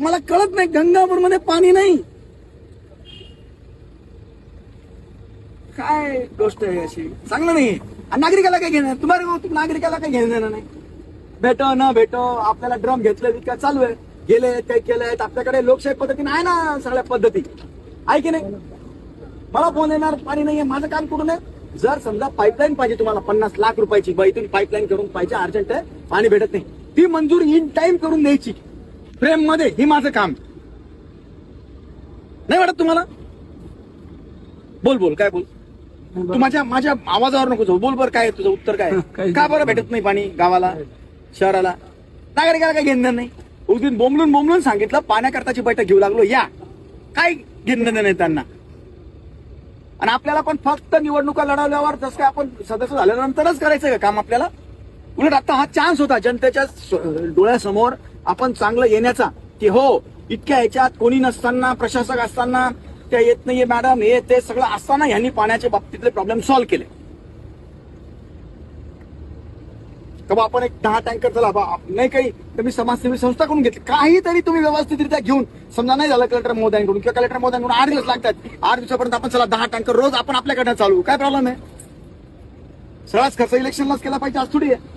मला कळत नाही गंगापूरमध्ये पाणी नाही. काय गोष्ट आहे अशी? चांगलं नाही. आणि नागरिकाला काय घेणार तुम्हाला नागरिकाला काय घेणार नाही? भेटो ना भेटो आपल्याला ड्रम घेतलं काय चालू आहे. गेले काय केलंय आपल्याकडे लोकशाही पद्धतीने आहे ना सगळ्या पद्धती. आहे की नाही? मला फोन येणार पाणी नाहीये. माझं काम कुठून आहे? जर समजा पाईपलाईन पाहिजे तुम्हाला पन्नास लाख रुपयाची बैतून पाईपलाईन करून पाहिजे अर्जंट आहे पाणी भेटत नाही. ती मंजूर इन टाइम करून द्यायची. फ्रेममध्ये ही माझं काम. नाही वाटत तुम्हाला? बोल बोल काय बोल? तू माझ्या माझ्या आवाजावर नको जाऊ. बोल बरं काय आहे तुझं उत्तर काय आहे? का बरं भेटत नाही पाणी गावाला शहराला? नागरिकाला काय घेणं नाही. उद्या बोंबलून बोंबलून सांगितलं पाण्याकरताची बैठक घेऊ लागलो या. काय घेणं नाही त्यांना. आणि आपल्याला पण फक्त निवडणुका लढवल्यावर जसं काय आपण सदस्य झाल्यानंतरच करायचं का काम आपल्याला? उलट आता हा चान्स होता जनतेच्या डोळ्यासमोर आपण चांगलं येण्याचा की हो इतक्या ह्याच्यात कोणी नसताना प्रशासक असताना त्या येत नाहीये मॅडम हे ते सगळं असताना ह्यांनी पाण्याच्या बाबतीतले प्रॉब्लेम सॉल्व्ह केले. का आपण एक दहा टँकर चला बा नाही काही तर मी समाजसेवी संस्था करून घेतली. काहीतरी तुम्ही व्यवस्थितरित्या घेऊन समजा नाही झालं कलेक्टर महोदयांकडून किंवा कलेक्टर महोदयांकडून आठ दिवस लागतात. आठ दिवसापर्यंत आपण चला दहा टँकर रोज आपण आपल्याकडनं चालू काय प्रॉब्लेम आहे? सगळाच खर्च इलेक्शनलाच केला पाहिजे आज थोडी आहे.